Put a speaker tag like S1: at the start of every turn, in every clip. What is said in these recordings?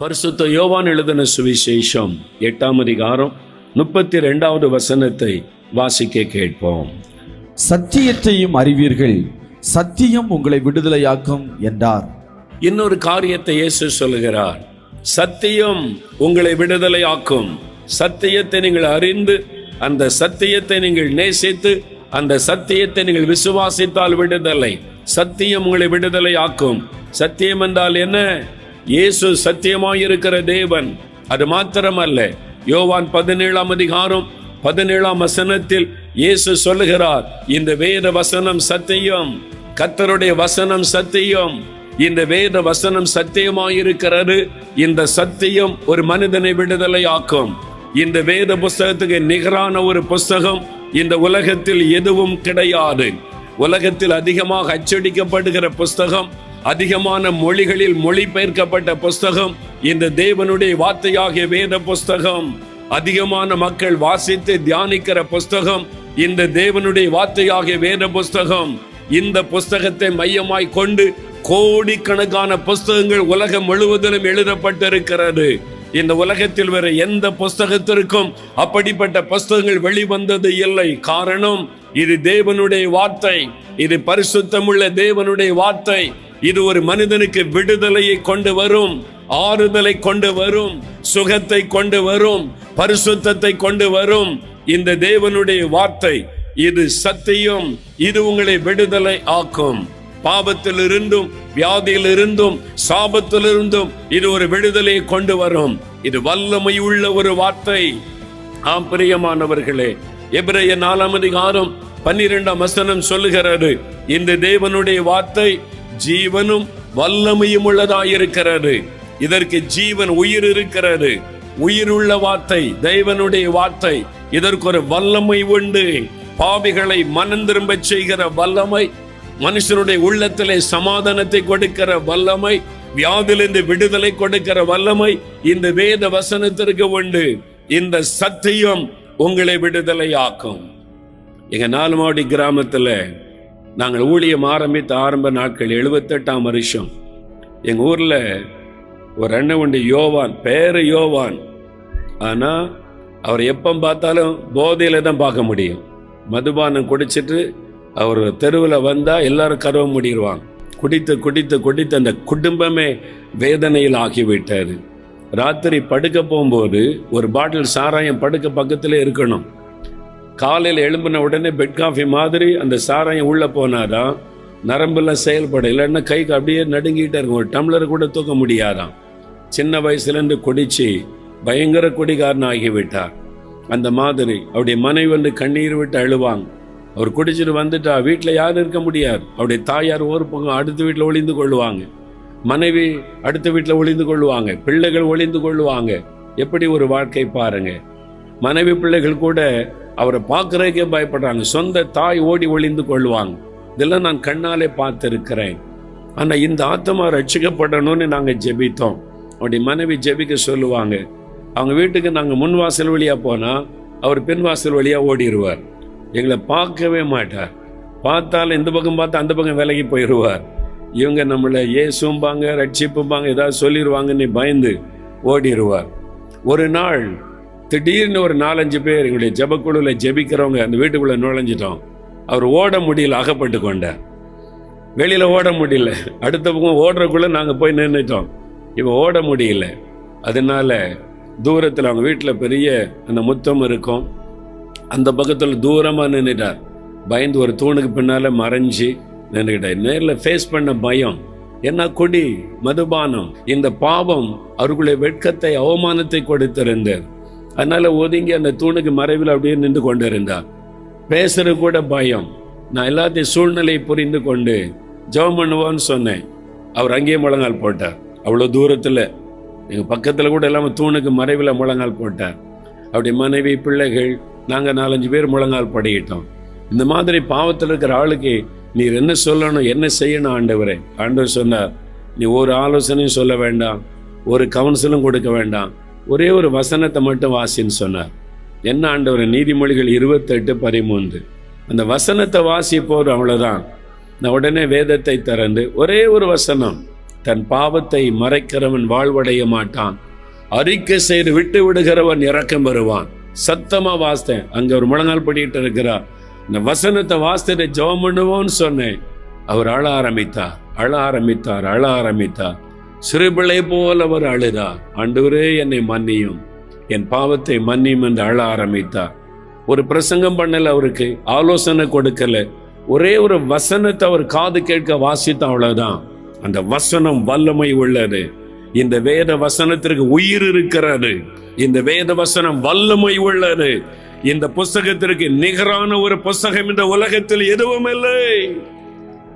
S1: பரிசுத்த யோவான் எழுதின சுவிசேஷம் எட்டாம் அதிகாரம் முப்பத்தி ரெண்டாவது வசனத்தை வாசிக்க கேட்போம்.
S2: சத்தியத்தையும் அறிவீர்கள் சத்தியம் உங்களை விடுதலையாக்கும் என்றார்.
S1: இன்னொரு காரியத்தை இயேசு சொல்லுகிறார். சத்தியம் உங்களை விடுதலையாக்கும். சத்தியத்தை நீங்கள் அறிந்து அந்த சத்தியத்தை நீங்கள் நேசித்து அந்த சத்தியத்தை நீங்கள் விசுவாசித்தால் விடுதலை. சத்தியம் உங்களை விடுதலையாக்கும். சத்தியம் என்றால் என்ன? இயேசு சத்தியமாயிருக்கிற தேவன். அது மாத்திரமல்ல. யோவான் பதினேழாம் அதிகாரம் பதினேழாம் வசனத்தில் இயேசு சொல்லுகிறார் இந்த வேத வசனம் சத்தியம். கத்தருடைய வசனம் சத்தியம். இந்த வேத வசனம் சத்தியமாயிருக்கிறது. இந்த சத்தியம் ஒரு மனிதனை விடுதலையாக்கும். இந்த வேத புஸ்தகத்துக்கு நிகரான ஒரு புஸ்தகம் இந்த உலகத்தில் எதுவும் கிடையாது. உலகத்தில் அதிகமாக அச்சடிக்கப்படுகிற புஸ்தகம் அதிகமான மொழிகளில் மொழிபெயர்க்கப்பட்ட புஸ்தகம் இந்த தேவனுடைய வார்த்தையாகிய வேத புஸ்தகம். அதிகமான மக்கள் வாசித்து தியானிக்கிற புஸ்தகம் இந்த தேவனுடைய வார்த்தையாகிய வேத புஸ்தகம். இந்த புஸ்தகத்தை மையமாய் கொண்டு கோடிக்கணக்கான புஸ்தகங்கள் உலகம் முழுவதிலும் எழுதப்பட்டிருக்கிறது. இந்த உலகத்தில் வேற எந்த புஸ்தகத்திற்கும் அப்படிப்பட்ட புஸ்தகங்கள் வெளிவந்தது இல்லை. காரணம் இது தேவனுடைய வார்த்தை. இது பரிசுத்தமுள்ள தேவனுடைய வார்த்தை. இது ஒரு மனிதனுக்கு விடுதலையை கொண்டு வரும் ஆறுதலை கொண்டு வரும் சுகத்தை கொண்டு வரும் பரிசுத்தத்தை கொண்டு வரும். இந்த தேவனுடைய வார்த்தை இது சத்தியம் இது உங்களை விடுதலை ஆக்கும். பாபத்தில் இருந்தும் வியாதியில் இருந்தும் சாபத்தில் இருந்தும் இது ஒரு விடுதலையை கொண்டு வரும். இது வல்லமை உள்ள ஒரு வார்த்தை. ஆம் பிரியமானவர்களே எபிரேய நாலாம் அதிகாரம் பன்னிரெண்டாம் வசனம் சொல்லுகிறது இந்த தேவனுடைய வார்த்தை ஜீவனும் வல்லமையும் உள்ளதாயிருக்கிறது. இதற்கு ஜீவன் உயிர் இருக்கிறது உயிருள்ள வார்த்தை தெய்வனுடைய வார்த்தை. இதற்கு ஒரு வல்லமை உண்டு. பாவிகளை மனம் திரும்ப செய்கிற வல்லமை மனுஷனுடைய உள்ளத்திலே சமாதானத்தை கொடுக்கிற வல்லமை வியாதிலிருந்து விடுதலை கொடுக்கிற வல்லமை இந்த வேத வசனத்திற்கு உண்டு. இந்த சத்தியம் உங்களை விடுதலையாக்கும். எங்க நாலுமாடி கிராமத்துல நாங்கள் ஊழியம் ஆரம்பித்த ஆரம்ப நாட்கள் எழுபத்தெட்டாம் வருஷம். எங்கள் ஊரில் ஒரு அண்ணன் உண்டு யோவான் பேர் யோவான். ஆனால் அவர் எப்போ பார்த்தாலும் போதையில் தான் பார்க்க முடியும். மதுபானம் குடிச்சிட்டு அவர் தெருவில் வந்தால் எல்லாரும் கருவ முடிடுவாங்க குடித்து குடித்து குடித்து அந்த குடும்பமே வேதனையில் ஆகிவிட்டார் ராத்திரி படுக்க போகும்போது ஒரு பாட்டில் சாராயம் படுக்க பக்கத்தில் இருக்கணும். காலையில் எழும்பின உடனே பெட் காஃபி மாதிரி அந்த சாராயம் உள்ளே போனாதான் நரம்பெல்லாம் செயல்படும் இல்லைன்னா கைக்கு அப்படியே நடுங்கிட்டே இருக்கும். ஒரு டம்ளர் கூட தூக்க முடியாதாம். சின்ன வயசுலேருந்து குடித்து பயங்கர குடிகாரன் ஆகிவிட்டார். அந்த மாதிரி அவருடைய மனைவி வந்து கண்ணீர் விட்டு அழுவாங்க. அவர் குடிச்சிட்டு வந்துட்டா வீட்டில் யாரும் இருக்க முடியாது. அவருடைய தாயார் ஒரு பக்கம் அடுத்த வீட்டில் ஒளிந்து கொள்ளுவாங்க. மனைவி அடுத்த வீட்டில் ஒளிந்து கொள்ளுவாங்க. பிள்ளைகள் ஒளிந்து கொள்ளுவாங்க. எப்படி ஒரு வாழ்க்கை பாருங்க. மனைவி பிள்ளைகள் கூட அவரை பார்க்கறதுக்கே பயப்படுறாங்க. சொந்த தாய் ஓடி ஒளிந்து கொள்வாங்க. இதெல்லாம் நான் கண்ணாலே பார்த்துருக்கிறேன். ஆனால் இந்த ஆத்மா ரட்சிக்கப்படணும்னு நாங்கள் ஜெபித்தோம். அவருடைய மனைவி ஜெபிக்க சொல்லுவாங்க. அவங்க வீட்டுக்கு நாங்கள் முன் வாசல் வழியாக போனால் அவர் பின் வாசல் வழியாக ஓடிடுவார். எங்களை பார்க்கவே மாட்டார். பார்த்தாலும் இந்த பக்கம் பார்த்தா அந்த பக்கம் விலகி போயிடுவார். இவங்க நம்மளை ஏசும்பாங்க ரட்சிப்பும்பாங்க ஏதாவது சொல்லிடுவாங்கன்னு பயந்து ஓடிடுவார். ஒரு நாள் திடீர்னு ஒரு நாலஞ்சு பேர் எங்களுடைய ஜபக்குழுவில் ஜெபிக்கிறவங்க அந்த வீட்டுக்குள்ளே நுழைஞ்சிட்டோம். அவர் ஓட முடியல அகப்பட்டு கொண்டார். வெளியில் ஓட முடியல. அடுத்த பக்கம் ஓடுறக்குள்ளே நாங்கள் போய் நின்றுட்டோம் இவன் ஓட முடியல. அதனால தூரத்தில் அவங்க வீட்டில் பெரிய அந்த முத்தம் இருக்கும். அந்த பக்கத்தில் தூரமாக நின்றுட்டார் பயந்து ஒரு தூணுக்கு பின்னால் மறைஞ்சு நின்றுக்கிட்டார் நேரில் ஃபேஸ் பண்ண பயம். என்ன கொடி மதுபானம். இந்த பாவம் அவர்களுடைய வெட்கத்தை அவமானத்தை கொடுத்திருந்தார் அதனால ஒதுங்கி அந்த தூணுக்கு மறைவில் அப்படியே நின்று கொண்டு இருந்தார் பேசுறது கூட பயம். நான் எல்லாத்தையும் சூழ்நிலையை புரிந்து கொண்டு ஜெபம் பண்ணுவோன்னு சொன்னேன். அவர் அங்கேயே முழங்கால் போட்டார். அவ்வளோ தூரத்தில். எங்கள் பக்கத்தில் கூட இல்லாமல் தூணுக்கு மறைவில் முழங்கால் போட்டார். அப்படி மனைவி பிள்ளைகள் நாங்கள் நாலஞ்சு பேர் முழங்கால் படிக்கிட்டோம். இந்த மாதிரி பாவத்தில் இருக்கிற ஆளுக்கு நீர் என்ன சொல்லணும் என்ன செய்யணும் ஆண்டவரே? ஆண்டவர் சொன்னார் நீ ஒரு ஆலோசனையும் சொல்ல வேண்டாம் ஒரு கவுன்சிலும் கொடுக்க வேண்டாம். ஒரே ஒரு வசனத்தை மட்டும் வாசின்னு சொன்னார். என்ன ஆண்டவர் நீதிமொழிகள் இருபத்தெட்டு பதிமூன்று. அந்த வசனத்தை வாசிப்போர் அவ்வளோதான் நான் உடனே வேதத்தை திறந்து ஒரே ஒரு வசனம் தன் பாவத்தை மறைக்கிறவன் வாழ்வடைய மாட்டான். அறிக்கை செய்து விட்டு விடுகிறவன் இறக்கம் வருவான் சத்தமாக வாசித்தேன். அங்கே ஒரு முழங்கால் பண்ணிட்டு இருக்கிறார். இந்த வசனத்தை வாசித்து ஜெபம் பண்ணுவோம்னு சொன்னேன். அவர் அழ ஆரம்பித்தார் அழ ஆரம்பித்தார் அழ ஆரம்பித்தார். சிறுபிள்ளை போல் அவர் அழுதார். ஆண்டவரே என்னை மன்னியும். என் பாவத்தை மன்னியும் என்று அழ ஆரம்பித்தார். ஒரு பிரசங்கம் பண்ணல அவருக்கு ஆலோசனை கொடுக்கல. ஒரே ஒரு வசனத்தை அவர் காது கேட்க வாசித்த அவ்வளவுதான். அந்த வசனம் வல்லமை உள்ளது. இந்த வேத வசனத்திற்கு உயிர் இருக்கிறது. இந்த வேத வசனம் வல்லமை உள்ளது. இந்த புஸ்தகத்திற்கு நிகரான ஒரு புஸ்தகம் இந்த உலகத்தில் எதுவும் இல்லை.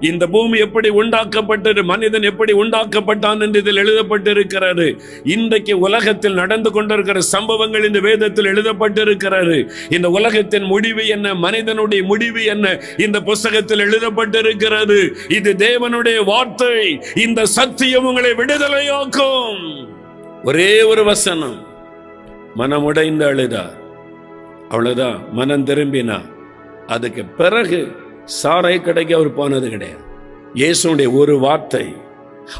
S1: இந்த பூமி எப்படி உண்டாக்கப்பட்டது? மனிதன் எப்படி உண்டாக்கப்பட்டான் என்று இதில் எழுதப்பட்டிருக்கிறது. இன்றைக்கு உலகத்தில் நடந்து கொண்டிருக்கிற சம்பவங்கள் இந்த வேதத்தில் எழுதப்பட்டிருக்கிறது. இந்த உலகத்தின் முடிவு என்ன? மனிதனுடைய முடிவு என்ன? இந்த புஸ்தகத்தில் எழுதப்பட்டிருக்கிறது. இது தேவனுடைய வார்த்தை. இந்த சத்தியம் உங்களை விடுதலையாக்கும். ஒரே ஒரு வசனம். மனமுடைந்து அழுதா அவ்வளவுதான். மனம் திரும்பினா அதுக்கு பிறகு சாரை கடைக்கு அவர் போனது கிடையாது. இயேசுடைய ஒரு வார்த்தை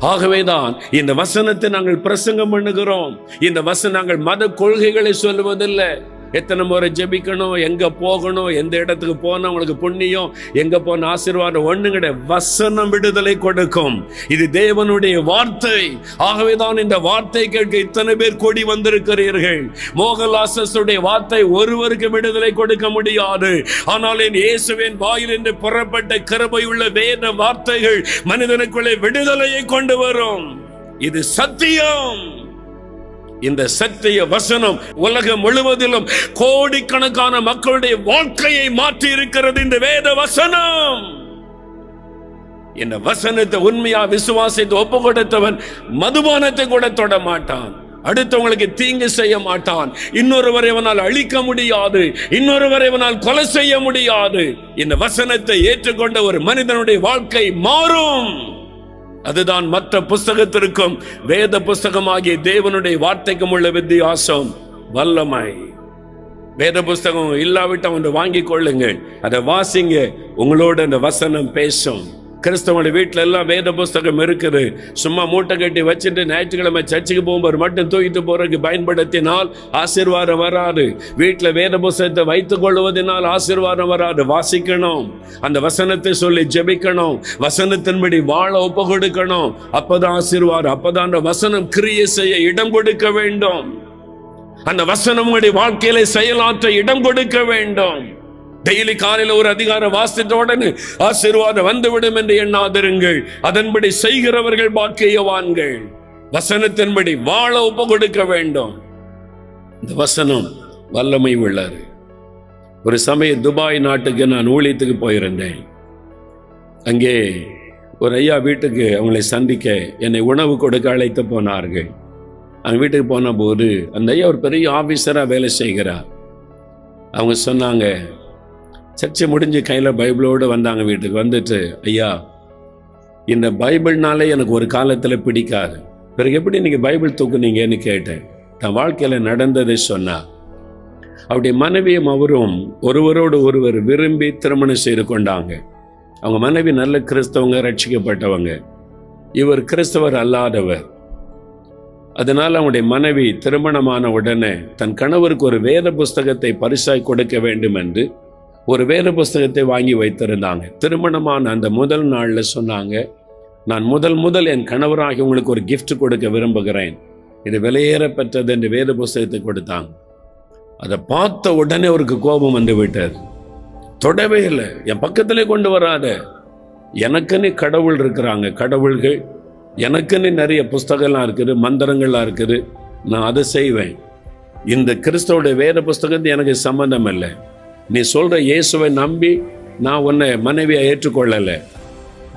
S1: ஆகவேதான் இந்த வசனத்தை நாங்கள் பிரசங்கம் பண்ணுகிறோம். இந்த வசனம் நாங்கள் மத கொள்கைகளை சொல்லுவதில்லை. எத்தனை முறை ஜெபிக்கணும்? எங்கே போகணும்? எந்த இடத்துக்கு போனால் உங்களுக்கு புண்ணியம். எங்கே போன ஆசீர்வாதம். ஒன்றுங்கிட கிடையாது. வசனம் விடுதலை கொடுக்கும். இது தேவனுடைய வார்த்தை. ஆகவேதான் இந்த வார்த்தை கேட்க இத்தனை பேர் கூடி வந்திருக்கிறீர்கள். மோகலாசஸுடைய வார்த்தை ஒருவருக்கு விடுதலை கொடுக்க முடியாது. ஆனால் என் இயேசுவின் வாயில் என்று புறப்பட்ட கிருபையுள்ள வேத வார்த்தைகள் மனிதனுக்குள்ளே விடுதலையை கொண்டு வரும். இது சத்தியம். இந்த சத்திய வசனம் உலகம் முழுவதிலும் கோடிக்கணக்கான மக்களுடைய வாழ்க்கையை மாற்றி இருக்கிறது இந்த வேத வசனம். இந்த வசனத்தை உண்மையா விசுவாசித்து ஒப்பு கொடுத்தவன் மதுபானத்தை கூட தொட மாட்டான். அடுத்தவங்களுக்கு தீங்கு செய்ய மாட்டான். இன்னொருவரை இவனால் அழிக்க முடியாது. இன்னொருவரை இவனால் கொலை செய்ய முடியாது. இந்த வசனத்தை ஏற்றுக்கொண்ட ஒரு மனிதனுடைய வாழ்க்கை மாறும். அதுதான் மற்ற புஸ்தகத்திற்கும் வேத புஸ்தகமாகிய தேவனுடைய வார்த்தைக்கும் உள்ள வித்தியாசம். வல்லமை. வேத புஸ்தகம் இல்லாவிட்டால் ஒன்று வாங்கி கொள்ளுங்கள். அதை வாசிங்க. உங்களோட அந்த வசனம் பேசும். கிறிஸ்தவனுடைய வீட்டில் எல்லாம் வேத புஸ்தகம் இருக்குது. சும்மா மூட்டை கட்டி வச்சுட்டு ஞாயிற்றுக்கிழமை சர்ச்சுக்கு போகும்போது மட்டும் தூக்கிட்டு போகிறதுக்கு பயன்படுத்தினால் ஆசீர்வாதம் வராது. வீட்டில் வேத புஸ்தகத்தை வைத்துக் கொள்வதனால் ஆசீர்வாதம் வராது. வாசிக்கணும். அந்த வசனத்தை சொல்லி ஜெபிக்கணும். வசனத்தின்படி வாழ ஒப்பு கொடுக்கணும். அப்போதான் ஆசீர்வாதம் அப்போதான் அந்த வசனம் கிரியை செய்ய இடம் கொடுக்க வேண்டும். அந்த வசனம் உங்களுடைய வாழ்க்கையில செயலாற்ற இடம் கொடுக்க வேண்டும். டெய்லி காலையில் ஒரு அதிகாரம் வாசித்த உடனே ஆசீர்வாதம் வந்துவிடும் என்று எண்ணாதிருங்கள். அதன்படி செய்கிறவர்கள் பாக்கியவான்கள். வசனத்தின்படி வாழ ஒப்பு கொடுக்க வேண்டும். இந்த வசனம் வல்லமை உள்ளது. ஒரு சமயம் துபாய் நாட்டுக்கு நான் ஊழியத்துக்கு போயிருந்தேன். அங்கே ஒரு ஐயா வீட்டுக்கு அவங்களை சந்திக்க என்னை உணவு கொடுக்க அழைத்து போனார்கள். அவங்க வீட்டுக்கு போன போது அந்த ஐயா ஒரு பெரிய ஆஃபீஸராக வேலை செய்கிறார். அவங்க சொன்னாங்க சர்ச்சை முடிஞ்சு கையில் பைபிளோடு வந்தாங்க வீட்டுக்கு. வந்துட்டு ஐயா இந்த பைபிள்னாலே எனக்கு ஒரு காலத்தில் பிடிக்காது. பிறகு எப்படி நீங்கள் பைபிள் தூக்குனீங்கன்னு கேட்டேன். தன் வாழ்க்கையில் நடந்ததை சொன்னா அவருடைய மனைவியும் அவரும் ஒருவரோடு ஒருவர் விரும்பி திருமணம் செய்து கொண்டாங்க. அவங்க மனைவி நல்ல கிறிஸ்தவங்க ரட்சிக்கப்பட்டவங்க. இவர் கிறிஸ்தவர் அல்லாதவர். அதனால் அவனுடைய மனைவி திருமணமான உடனே தன் கணவருக்கு ஒரு வேத புஸ்தகத்தை பரிசாய் கொடுக்க வேண்டும் என்று ஒரு வேத புஸ்தகத்தை வாங்கி வைத்திருந்தாங்க. திருமணமான அந்த முதல் நாளில் சொன்னாங்க நான் முதல் முதல் என் கணவராகி உங்களுக்கு ஒரு கிஃப்ட் கொடுக்க விரும்புகிறேன். இது விலையேற பெற்றது என்று வேத புஸ்தகத்தை கொடுத்தாங்க. அதை பார்த்த உடனே அவருக்கு கோபம் வந்து விட்டது. தொடவே இல்லை என் பக்கத்திலே கொண்டு வராத. எனக்குன்னு கடவுள் இருக்கிறாங்க. கடவுள்கள் எனக்குன்னு நிறைய புஸ்தகம்லாம் இருக்குது மந்திரங்கள்லாம் இருக்குது. நான் அதை செய்வேன். இந்த கிறிஸ்தவோட வேத புஸ்தகத்து எனக்கு சம்மந்தம் இல்லை. நீ சொல்கிற இயேசுவை நம்பி நான் உன்னை மனைவியை ஏற்றுக்கொள்ளலை.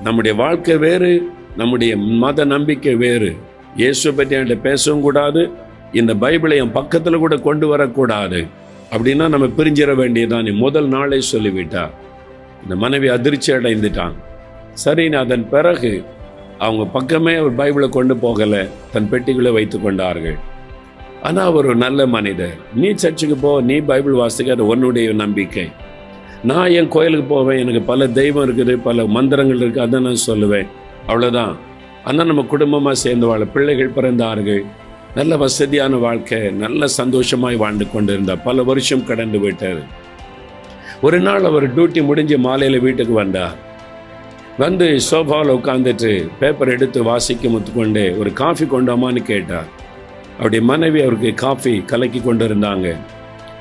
S1: நம்முடைய வாழ்க்கை வேறு நம்முடைய மத நம்பிக்கை வேறு. இயேசுவை பற்றி என்கிட்ட பேசவும் கூடாது இந்த பைபிளை என் பக்கத்தில் கூட கொண்டு வரக்கூடாது. அப்படின்னா நம்ம பிரிஞ்சிட வேண்டியதான் நீ முதல் நாளே சொல்லிவிட்டா. இந்த மனைவி அதிர்ச்சி அடைந்துட்டான். சரின்னு அதன் பிறகு அவங்க பக்கமே ஒரு பைபிளை கொண்டு போகலை. தன் பெட்டிகளை வைத்து கொண்டார்கள். ஆனால் அவர் ஒரு நல்ல மனிதர். நீ சர்ச்சுக்கு போ நீ பைபிள் வாசிக்க அது உன்னுடைய நம்பிக்கை. நான் என் கோயிலுக்கு போவேன் எனக்கு பல தெய்வம் இருக்குது பல மந்திரங்கள் இருக்குது அதை நான் சொல்லுவேன். அவ்வளோதான் ஆனால் நம்ம குடும்பமாக சேர்ந்து வாழ பிள்ளைகள் பிறந்தார்கள். நல்ல வசதியான வாழ்க்கை நல்ல சந்தோஷமாய் வாழ்ந்து கொண்டிருந்தார் பல வருஷம் கடந்து விட்டார். ஒரு நாள் அவர் டியூட்டி முடிஞ்சு மாலையில் வீட்டுக்கு வந்தார். வந்து சோஃபாவில் உட்காந்துட்டு பேப்பர் எடுத்து வாசிக்க முத்துக்கொண்டு ஒரு காஃபி கொண்டோமான்னு கேட்டார். அவருடைய மனைவி அவருக்கு காஃபி கலக்கி கொண்டிருந்தாங்க.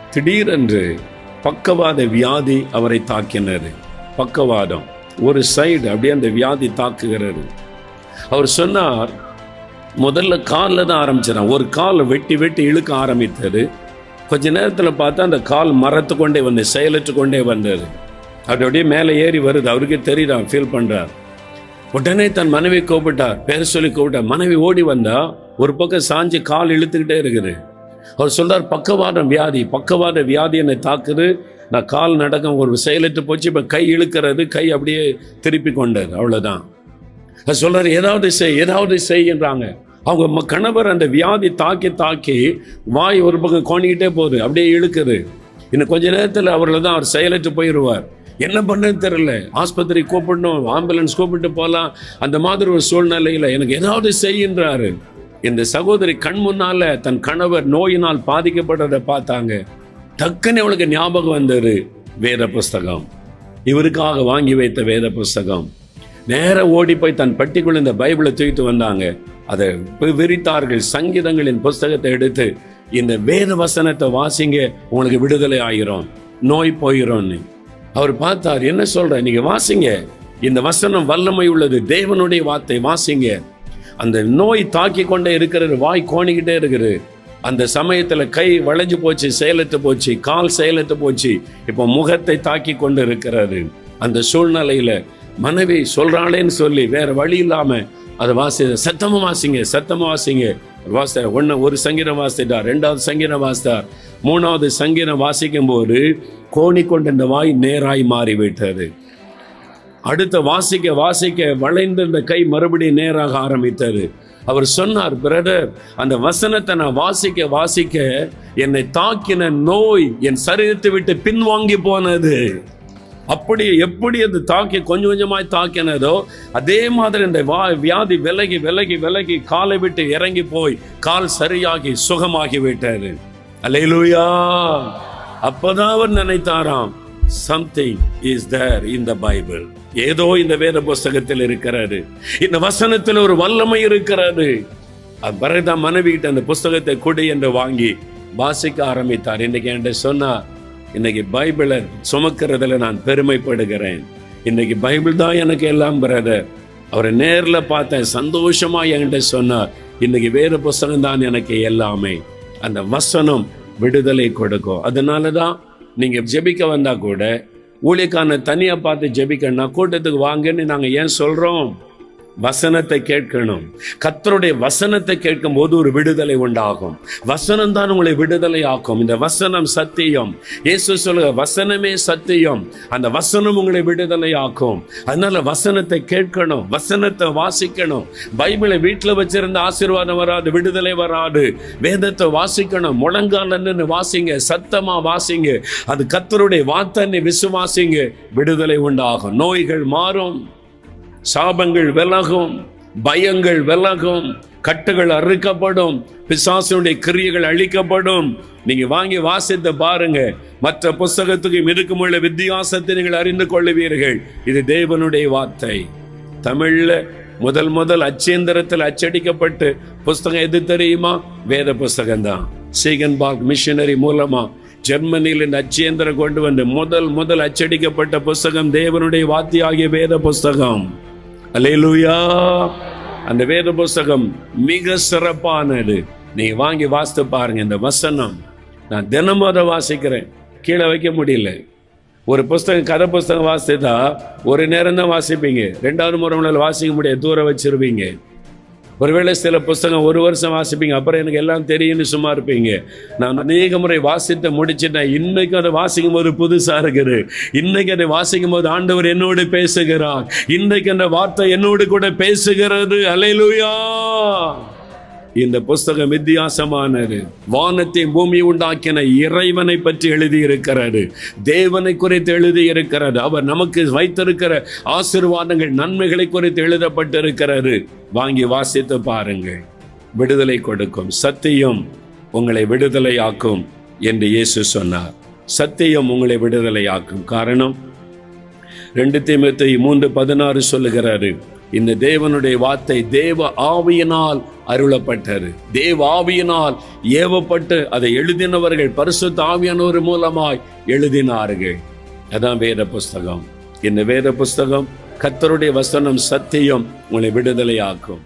S1: திடீரென்று பக்கவாத வியாதி அவரை தாக்கினது. பக்கவாதம். ஒரு சைடு அப்படியே அந்த வியாதி தாக்குகிறது. அவர் சொன்னார் முதல்ல காலில் தான் ஆரம்பிச்சிடான் ஒரு கால் வெட்டி வெட்டி இழுக்க ஆரம்பித்தது. கொஞ்ச நேரத்தில் பார்த்தா அந்த கால் மரத்து கொண்டே வந்து செயலற்று கொண்டே வந்தது. அப்படியே மேலே ஏறி வருது. அவருக்கே தெரியுதான் ஃபீல் பண்ணுறார் உடனே தன் மனைவி கூப்பிட்டார். பேர் சொல்லி கூப்பிட்டார். மனைவி ஓடி வந்தால் ஒரு பக்கம் சாஞ்சு கால் இழுத்துக்கிட்டே இருக்குது. அவர் சொல்றார் பக்கவாதம் வியாதி பக்கவாத வியாதி என்னை தாக்குது. நான் கால் நடக்க ஒரு செயலற்று போச்சு இப்போ கை இழுக்கிறது கை அப்படியே திருப்பி கொண்டார். அவ்வளோதான் அவர் சொல்றாரு ஏதாவது செய் ஏதாவது செய்யன்றாங்க அவங்க ம- கணவர் அந்த வியாதி தாக்கி தாக்கி வாய் ஒரு பக்கம் கோணிக்கிட்டே போகுது அப்படியே இழுக்குது. இன்னும் கொஞ்ச நேரத்தில் அவர்களை தான் அவர் செயலற்று போயிடுவார் என்ன பண்ணுன்னு தெரியல. ஆஸ்பத்திரி கூப்பிடணும் ஆம்புலன்ஸ் கூப்பிட்டு போகலாம் அந்த மாதிரி ஒரு சூழ்நிலையில் எனக்கு ஏதாவது செய்கின்றாரு இந்த சகோதரி கண் முன்னால தன் கணவர் நோயினால் பாதிக்கப்படுறதை பார்த்தாங்க. டக்குன்னு இவளுக்கு ஞாபகம் வந்தது வேத புஸ்தகம். இவருக்காக வாங்கி வைத்த வேத புஸ்தகம். நேர ஓடி போய் தன் பட்டிக்குள் இந்த பைபிளை தூக்கிட்டு வந்தாங்க. அதை விரித்தார்கள். சங்கீதங்களின் புஸ்தகத்தை எடுத்து இந்த வேத வசனத்தை வாசிங்க உங்களுக்கு விடுதலை ஆகிரும் நோய் போயிடும்னு அவர் பார்த்தார் என்ன சொல்ற? நீங்க வாசிங்க. இந்த வசனம் வல்லமை உள்ளது. தேவனுடைய வார்த்தை வாசிங்க. அந்த நோய் தாக்கி கொண்டே இருக்கிறது வாய் கோணிக்கிட்டே இருக்குது. அந்த சமயத்தில் கை வளைஞ்சு போச்சு செயலத்து போச்சு கால் செயலத்து போச்சு இப்போ முகத்தை தாக்கி கொண்டு இருக்கிறாரு. அந்த சூழ்நிலையில் மனைவி சொல்கிறாளேன்னு சொல்லி வேறு வழி இல்லாமல் அதை வாசி சத்தமா வாசிங்க சத்தமா வாசிங்க. வாச ஒன்று ஒரு சங்கீதம் வாசிட்டார் ரெண்டாவது சங்கீதம் வாசித்தார். மூணாவது சங்கீதம் வாசிக்கும் போது கோணிக்கொண்ட இந்த வாய் நேராய் மாறிவிட்டது. அடுத்த வாசிக்க வாசிக்க வளைந்திருந்த கை மறுபடியும் நேராக ஆரம்பித்தது. அவர் சொன்னார் பிரதர் அந்த வசனத்தை நான் வாசிக்க வாசிக்க என்னை தாக்கின நோய் என் சரீரத்தை விட்டு பின்வாங்கி போனது. அப்படி எப்படி அது தாக்கி கொஞ்சம் கொஞ்சமாய் தாக்கினதோ அதே மாதிரி இந்த வா வியாதி விலகி விலகி விலகி காலை விட்டு இறங்கி போய் கால் சரியாகி சுகமாகி விட்டாரு அல்லேலூயா. அப்பதான் அவர் நினைத்தாராம் something is there in the Bible ஏதோ இந்த வேத புஸ்தகத்தில் இருக்கிறாரு. இந்த வசனத்தில் ஒரு வல்லமை இருக்கிறாரு. அது பிறகுதான் மனைவி கிட்ட அந்த புஸ்தகத்தை கொடு என்று வாங்கி வாசிக்க ஆரம்பித்தார். இன்னைக்கு என்கிட்ட சொன்னா இன்னைக்கு பைபிளை சுமக்கிறதுல நான் பெருமைப்படுகிறேன். இன்னைக்கு பைபிள் தான் எனக்கு எல்லாம் பிரதர் அவரை நேரில் பார்த்தேன் சந்தோஷமா என்கிட்ட சொன்னார் இன்னைக்கு வேறு புஸ்தகம் தான் எனக்கு எல்லாமே. அந்த வசனம் விடுதலை கொடுக்கும். அதனால தான் நீங்கள் ஜெபிக்க வந்தால் கூட ஊழியக்காரனை தனியாக பார்த்து ஜெபிக்கணும்னா கூட்டத்துக்கு வாங்கன்னு நாங்கள் ஏன் சொல்கிறோம் வசனத்தை கேட்கணும். கத்தருடைய வசனத்தை கேட்கும் போது ஒரு விடுதலை உண்டாகும். வசனம் தான் உங்களை விடுதலை ஆக்கும் இந்த வசனம் சத்தியம். இயேசு சொல்லுங்க வசனமே சத்தியம். அந்த வசனம் உங்களை விடுதலை ஆக்கும் அதனால வசனத்தை கேட்கணும். வசனத்தை வாசிக்கணும். பைபிளை வீட்டில் வச்சிருந்த ஆசீர்வாதம் வராது விடுதலை வராது. வேதத்தை வாசிக்கணும். முழங்கால நின்னு வாசிங்க சத்தமா வாசிங்க. அது கத்தருடைய வார்த்தை விசுவாசிங்க விடுதலை உண்டாகும். நோய்கள் மாறும். சாபங்கள் விலகும் பயங்கள் விலகும் கட்டுகள் அறுக்கப்படும் பிசாசனுடைய கிரியைகள் அழிக்கப்படும். நீங்க வாங்கி வாசித்து பாருங்க. மற்ற புஸ்தகத்துக்கும் இருக்கும் உள்ள வித்தியாசத்தை நீங்கள் அறிந்து கொள்ளுவீர்கள். இது தேவனுடைய வார்த்தை. தமிழ்ல முதல் முதல் அச்சேந்திரத்தில் அச்சடிக்கப்பட்டு புஸ்தகம் எது தெரியுமா? வேத புஸ்தகம் தான் சீகன் பாக் மிஷனரி மூலமா ஜெர்மனியில் இந்த அச்சேந்திரம் கொண்டு வந்து முதல் முதல் அச்சடிக்கப்பட்ட புஸ்தகம் தேவனுடைய வாத்தியாகிய வேத புஸ்தகம். அலையலூயா அந்த வேத புஸ்தகம் மிக சிறப்பானது. நீ வாங்கி வாசித்து பாருங்க இந்த வசனம். நான் தினமும் அதை வாசிக்கிறேன். கீழே வைக்க முடியல. ஒரு புஸ்தகம் கதை புஸ்தகம் வாசித்தா ஒரு நேரம் தான் வாசிப்பீங்க. ரெண்டாவது முறை வாசிக்க முடியாது. தூரம் வச்சிருவீங்க. ஒருவேளை சில புஸ்தகம் ஒரு வருஷம் வாசிப்பீங்க அப்புறம் எனக்கு எல்லாம் தெரியும்னு சும்மா இருப்பீங்க. நான் அநேக முறை வாசித்து முடிச்சிட்டேன். இன்னைக்கு அதை வாசிக்கும் போது புதுசாக இருக்குது. இன்னைக்கு அதை வாசிக்கும் போது ஆண்டவர் என்னோடு பேசுகிறார். இன்றைக்கு அந்த வார்த்தை என்னோடு கூட பேசுகிறது. அலையிலுயா இந்த புஸ்தகம் வித்தியாசமானது. வானத்தை பூமி உண்டாக்கின இறைவனை பற்றி எழுதியிருக்கிறது. தேவனை குறித்து எழுதியிருக்கிறது. அவர் நமக்கு வைத்திருக்கிற ஆசீர்வாதங்கள் நன்மைகளை குறித்து எழுதப்பட்டிருக்கிறது. வாங்கி வாசித்து பாருங்கள். விடுதலை கொடுக்கும். சத்தியம் உங்களை விடுதலையாக்கும் என்று இயேசு சொன்னார். சத்தியம் உங்களை விடுதலையாக்கும். காரணம் ரெண்டு தீமத்தை மூன்று பதினாறு சொல்லுகிறாரு இந்த தேவனுடைய வார்த்தை தேவ ஆவியினால் அருளப்பட்டது. தேவ ஆவியினால் ஏவப்பட்டு அதை எழுதினவர்கள் பரிசுத்த ஆவியானவர் மூலமாய் எழுதினார்கள். அதான் வேத புஸ்தகம். இந்த வேத புஸ்தகம் கத்தருடைய வசனம் சத்தியம் உங்களை விடுதலையாக்கும்.